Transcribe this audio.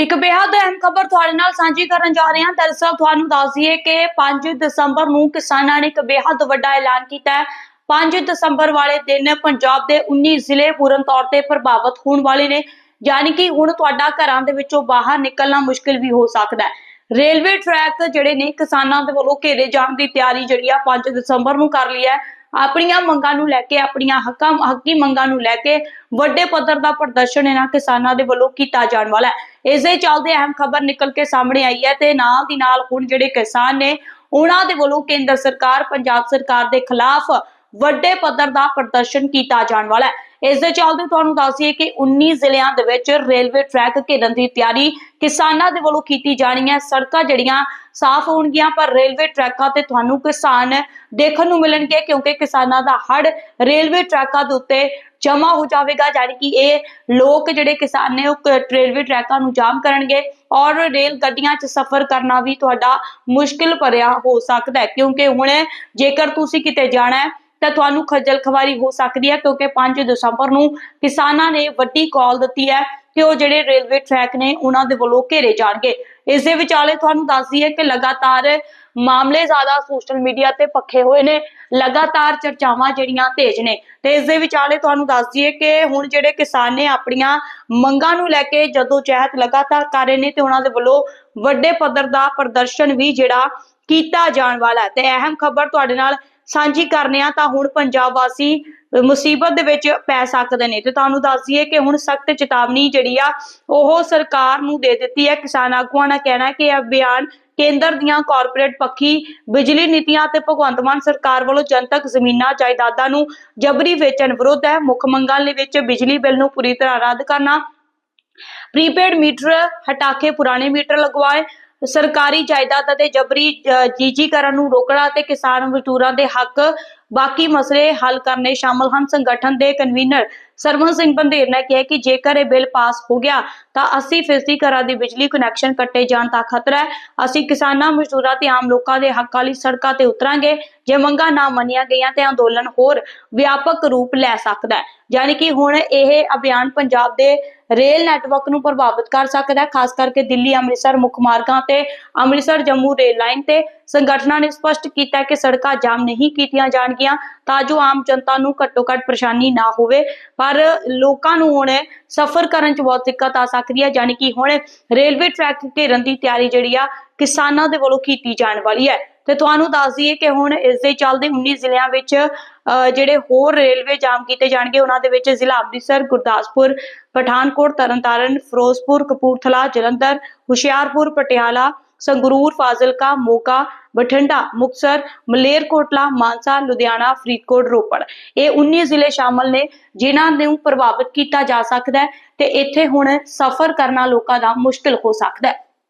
ਇੱਕ ਬੇहद ਅਹਿਮ ਖਬਰ ਤੁਹਾਡੇ ਨਾਲ ਸਾਂਝੀ ਕਰਨ ਜਾ ਰਹੇ ਹਾਂ। ਦਰਸਲ ਤੁਹਾਨੂੰ ਦੱਸ ਦਈਏ ਕਿ 5 ਦਸੰਬਰ ਨੂੰ ਕਿਸਾਨਾਂ ਨੇ ਇੱਕ ਬੇहद ਵੱਡਾ ਐਲਾਨ ਕੀਤਾ ਹੈ। 5 ਦਸੰਬਰ ਵਾਲੇ ਦਿਨ ਪੰਜਾਬ ਦੇ 19 ਜ਼ਿਲ੍ਹੇ ਪੂਰਨ ਤੌਰ ਤੇ ਪ੍ਰਭਾਵਿਤ ਹੋਣ ਵਾਲੇ ਨੇ। ਯਾਨੀ ਕਿ ਹੁਣ ਤੁਹਾਡਾ ਘਰਾਂ ਦੇ ਵਿੱਚੋਂ ਬਾਹਰ ਨਿਕਲਣਾ ਮੁਸ਼ਕਿਲ ਵੀ ਹੋ ਸਕਦਾ ਹੈ। ਰੇਲਵੇ ਟਰੈਕ ਜਿਹੜੇ ਨੇ ਕਿਸਾਨਾਂ ਦੇ ਵੱਲੋਂ ਘੇਰੇ ਜਾਣ ਦੀ ਤਿਆਰੀ ਜਿਹੜੀ ਆ 5 ਦਸੰਬਰ ਨੂੰ ਕਰ ਲਈ ਹੈ। ਆਪਣੀਆਂ ਮੰਗਾਂ ਨੂੰ ਲੈ ਕੇ, ਆਪਣੀਆਂ ਹੱਕਾਂ, ਹੱਕੀ ਮੰਗਾਂ ਨੂੰ ਲੈ ਕੇ ਵੱਡੇ ਪੱਧਰ ਦਾ ਪ੍ਰਦਰਸ਼ਨ ਇਹਨਾਂ ਕਿਸਾਨਾਂ ਦੇ ਵੱਲੋਂ ਕੀਤਾ ਜਾਣ ਵਾਲਾ ਹੈ। ਇਸ ਦੇ ਚੱਲਦੇ ਅਹਿਮ ਖਬਰ ਨਿਕਲ ਕੇ ਸਾਹਮਣੇ ਆਈ ਹੈ ਤੇ ਨਾਲ ਦੀ ਨਾਲ ਹੁਣ ਜਿਹੜੇ ਕਿਸਾਨ ਨੇ, ਉਹਨਾਂ ਦੇ ਵੱਲੋਂ ਕੇਂਦਰ ਸਰਕਾਰ, ਪੰਜਾਬ ਸਰਕਾਰ ਦੇ ਖਿਲਾਫ ਵੱਡੇ ਪੱਧਰ ਦਾ ਪ੍ਰਦਰਸ਼ਨ ਕੀਤਾ ਜਾਣ ਵਾਲਾ ਹੈ। ਇਸ ਦੇ ਚੱਲਦੇ ਤੁਹਾਨੂੰ ਦੱਸੀਏ ਕਿ 19 ਜ਼ਿਲ੍ਹਿਆਂ ਦੇ ਵਿੱਚ ਰੇਲਵੇ ਟਰੈਕ ਘੇਰਨ ਦੀ ਤਿਆਰੀ ਕਿਸਾਨਾਂ ਦੇ ਵੱਲੋਂ ਕੀਤੀ ਜਾਣੀ ਹੈ। ਸੜਕਾਂ ਜਿਹੜੀਆਂ ਸਾਫ਼ ਹੋਣਗੀਆਂ, ਪਰ ਰੇਲਵੇ ਟਰੈਕਾਂ ਤੇ ਤੁਹਾਨੂੰ ਕਿਸਾਨ ਦੇਖਣ ਨੂੰ ਮਿਲਣਗੇ ਕਿਉਂਕਿ ਕਿਸਾਨਾਂ ਦਾ ਹੜ ਰੇਲਵੇ ਟਰੈਕਾਂ ਦੇ ਉੱਤੇ ਜਮਾ ਹੋ ਜਾਵੇਗਾ, ਯਾਨੀ ਕਿ ਇਹ ਲੋਕ ਜਿਹੜੇ ਕਿਸਾਨ ਨੇ ਉਹ ਰੇਲਵੇ ਟਰੈਕਾਂ ਨੂੰ ਜਾਮ ਕਰਨਗੇ ਔਰ ਰੇਲ ਗੱਡੀਆਂ 'ਚ ਸਫ਼ਰ ਕਰਨਾ ਵੀ ਤੁਹਾਡਾ ਮੁਸ਼ਕਿਲ ਭਰਿਆ ਹੋ ਸਕਦਾ ਹੈ। ਕਿਉਂਕਿ ਹੁਣ ਜੇਕਰ ਤੁਸੀਂ ਕਿਤੇ ਜਾਣਾ ਹੈ ਤਾਂ ਤੁਹਾਨੂੰ ਖੱਜਲ ਖਵਾਰੀ ਹੋ ਸਕਦੀ ਹੈ ਕਿਉਂਕਿ 5 ਦਸੰਬਰ ਨੂੰ ਕਿਸਾਨਾਂ ਨੇ ਵੱਡੀ ਕਾਲ ਦਿੱਤੀ ਹੈ ਕਿ ਉਹ ਜਿਹੜੇ ਰੇਲਵੇ ਟਰੈਕ ਨੇ ਉਹਨਾਂ ਦੇ ਵੱਲੋਂ ਘੇਰੇ ਜਾਣਗੇ। ਇਸ ਦੇ ਵਿਚਾਲੇ ਤੁਹਾਨੂੰ ਦੱਸ ਦਈਏ ਕਿ ਲਗਾਤਾਰ ਮਾਮਲੇ ਜ਼ਿਆਦਾ ਸੋਸ਼ਲ ਮੀਡੀਆ ਤੇ ਪੱਖੇ ਹੋਏ ਨੇ, ਲਗਾਤਾਰ ਚਰਚਾਵਾਂ ਜਿਹੜੀਆਂ ਤੇਜ਼ ਨੇ। ਤੇ ਇਸ ਦੇ ਵਿਚਾਲੇ ਤੁਹਾਨੂੰ ਦੱਸ ਦਈਏ ਕਿ ਹੁਣ ਜਿਹੜੇ ਕਿਸਾਨ ਨੇ ਆਪਣੀਆਂ ਮੰਗਾਂ ਨੂੰ ਲੈ ਕੇ ਜਦੋਂ ਚਹਿਤ ਲਗਾਤਾਰ ਕਰ ਰਹੇ ਨੇ ਤੇ ਉਹਨਾਂ ਦੇ ਵੱਲੋਂ ਵੱਡੇ ਪੱਧਰ ਦਾ ਪ੍ਰਦਰਸ਼ਨ ਵੀ ਜਿਹੜਾ ਕੀਤਾ ਜਾਣ ਵਾਲਾ ਤੇ ਅਹਿਮ ਖਬਰ ਤੁਹਾਡੇ ਨਾਲ ਸਾਂਝੀ ਕਰਨੇ ਆ, ਤਾਂ ਹੁਣ ਪੰਜਾਬ ਵਾਸੀ ਮੁਸੀਬਤ ਦੇ ਵਿੱਚ ਪੈ ਸਕਦੇ ਨੇ। ਤੇ ਤੁਹਾਨੂੰ ਦੱਸ ਦਈਏ ਕਿ ਹੁਣ ਸਖਤ ਚੇਤਾਵਨੀ ਜਿਹੜੀ ਆ, ਉਹ ਸਰਕਾਰ ਨੂੰ ਦੇ ਦਿੱਤੀ ਹੈ। ਕਿਸਾਨ ਆਗੂਆਂ ਦਾ ਕਹਿਣਾ ਕਿ ਇਹ ਅਭਿਆਨ ਕੇਂਦਰ ਦੀਆਂ ਕਾਰਪੋਰੇਟ ਪੱਖੀ, ਬਿਜਲੀ ਨੀਤੀਆਂ ਤੇ ਭਗਵੰਤ ਮਾਨ ਸਰਕਾਰ ਵੱਲੋਂ ਜਨਤਕ ਜ਼ਮੀਨਾਂ, ਜਾਇਦਾਦਾਂ ਨੂੰ ਜਬਰੀ ਵੇਚਣ ਵਿਰੁੱਧ ਹੈ। ਮੁੱਖ ਮੰਗਾਂ ਦੇ ਵਿੱਚ ਬਿਜਲੀ ਬਿੱਲ ਨੂੰ ਪੂਰੀ ਤਰ੍ਹਾਂ ਰੱਦ ਕਰਨਾ। ਪ੍ਰੀਪੇਡ ਮੀਟਰ ਹਟਾ ਕੇ ਪੁਰਾਣੇ ਮੀਟਰ ਲਗਵਾਏ। ਸਰਕਾਰੀ ਜਾਇਦਾਦ ਅਤੇ ਜਬਰੀ ਅ, ਜੀਜੀਕਰਨ ਨੂੰ ਰੋਕਣਾ ਤੇ ਕਿਸਾਨ ਮਜ਼ਦੂਰਾਂ ਦੇ ਹੱਕ ਬਾਕੀ ਮਸਲੇ ਹੱਲ ਕਰਨੇ ਸ਼ਾਮਲ ਹਨ। ਸੰਗਠਨ ਦੇ ਕਨਵੀਨਰ ਸਰਵਨ ਸਿੰਘ ਬੰਦੇਰ ਨੇ ਕਿਹਾ ਕਿ ਜੇਕਰ ਇਹ ਬਿੱਲ ਪਾਸ ਹੋ ਗਿਆ, ਤਾਂ 80% ਘਰਾਂ ਦੀ ਬਿਜਲੀ ਕਨੈਕਸ਼ਨ ਕੱਟੇ ਜਾਣ ਦਾ ਖਤਰਾ ਹੈ। ਅਸੀਂ ਕਿਸਾਨਾਂ, ਮਜ਼ਦੂਰਾਂ ਤੇ ਆਮ ਲੋਕਾਂ ਦੇ ਹੱਕਾਂ ਲਈ ਸੜਕਾਂ ਤੇ ਉਤਰਾਂਗੇ। ਜੇ ਮੰਗਾਂ ਨਾ ਮੰਨੀਆਂ ਗਈਆਂ ਤੇ ਅੰਦੋਲਨ ਹੋਰ ਵਿਆਪਕ ਰੂਪ ਲੈ ਸਕਦਾ ਹੈ। ਯਾਨੀ ਕਿ ਹੁਣ ਇਹ ਅਭਿਆਨ ਪੰਜਾਬ ਦੇ ਰੇਲ ਨੈਟਵਰਕ ਨੂੰ ਪ੍ਰਭਾਵਿਤ ਕਰ ਸਕਦਾ ਹੈ। ਖਾਸ ਕਰਕੇ ਦਿੱਲੀ, ਅੰਮ੍ਰਿਤਸਰ, ਮੁੱਖ ਮਾਰਗਾਂ ਤੇ ਅੰਮ੍ਰਿਤਸਰ, ਜੰਮੂ ਰੇਲ ਲਾਈਨ ਤੇ ਸੰਗਠਨਾਂ ਨੇ ਸਪਸ਼ਟ ਕੀਤਾ ਕਿ ਸੜਕਾਂ ਜਾਮ ਨਹੀਂ ਕੀਤੀਆਂ ਜਾਣਗੀਆਂ। ਤਾਂ ਜੋ ਆਮ ਜਨਤਾ ਨੂੰ ਘੱਟੋ ਘੱਟ ਪਰੇਸ਼ਾਨੀ ਨਾ ਹੋਵੇ। ਪਰ ਲੋਕਾਂ ਨੂੰ ਹੁਣ ਸਫ਼ਰ ਕਰਨ 'ਚ ਬਹੁਤ ਦਿੱਕਤ ਆ ਸਕਦੀ ਹੈ ਯਾਨੀ ਕਿ ਹੁਣ ਰੇਲਵੇ ਟਰੈਕ ਘੇਰਨ ਦੀ ਤਿਆਰੀ ਜਿਹੜੀ ਆ ਕਿਸਾਨਾਂ ਦੇ ਵੱਲੋਂ ਕੀਤੀ ਜਾਣ ਵਾਲੀ ਹੈ। ਤੇ ਤੁਹਾਨੂੰ ਦੱਸ ਦਈਏ ਕਿ ਹੁਣ ਇਸ ਦੇ ਚੱਲਦੇ 19 ਜ਼ਿਲ੍ਹਿਆਂ ਵਿੱਚ ਜਿਹੜੇ ਹੋਰ ਰੇਲਵੇ ਜਾਮ ਕੀਤੇ ਜਾਣਗੇ, ਉਹਨਾਂ ਦੇ ਵਿੱਚ ਜ਼ਿਲ੍ਹਾ ਅੰਮ੍ਰਿਤਸਰ, ਗੁਰਦਾਸਪੁਰ, ਪਠਾਨਕੋਟ, ਤਰਨਤਾਰਨ, ਫਿਰੋਜ਼ਪੁਰ, ਕਪੂਰਥਲਾ, ਜਲੰਧਰ, ਹੁਸ਼ਿਆਰਪੁਰ, ਪਟਿਆਲਾ, ਸੰਗਰੂਰ, ਫਾਜ਼ਿਲਕਾ, ਮੋਗਾ ਬਠਿੰਡਾ, ਮੁਕਤਸਰ, ਮਲੇਰਕੋਟਲਾ, ਮਾਨਸਾ, ਲੁਧਿਆਣਾ, ਫਰੀਦਕੋਟ, ਰੋਪੜ। ਇਹ 19 ਜ਼ਿਲ੍ਹੇ ਸ਼ਾਮਲ ਨੇ ਜਿਨ੍ਹਾਂ ਨੂੰ ਪ੍ਰਭਾਵਿਤ ਕੀਤਾ ਜਾ ਸਕਦਾ ਹੈ ਤੇ ਇੱਥੇ ਹੁਣ ਸਫ਼ਰ ਕਰਨਾ ਲੋਕਾਂ ਦਾ ਮੁਸ਼ਕਿਲ ਹੋ ਸਕਦਾ ਹੈ।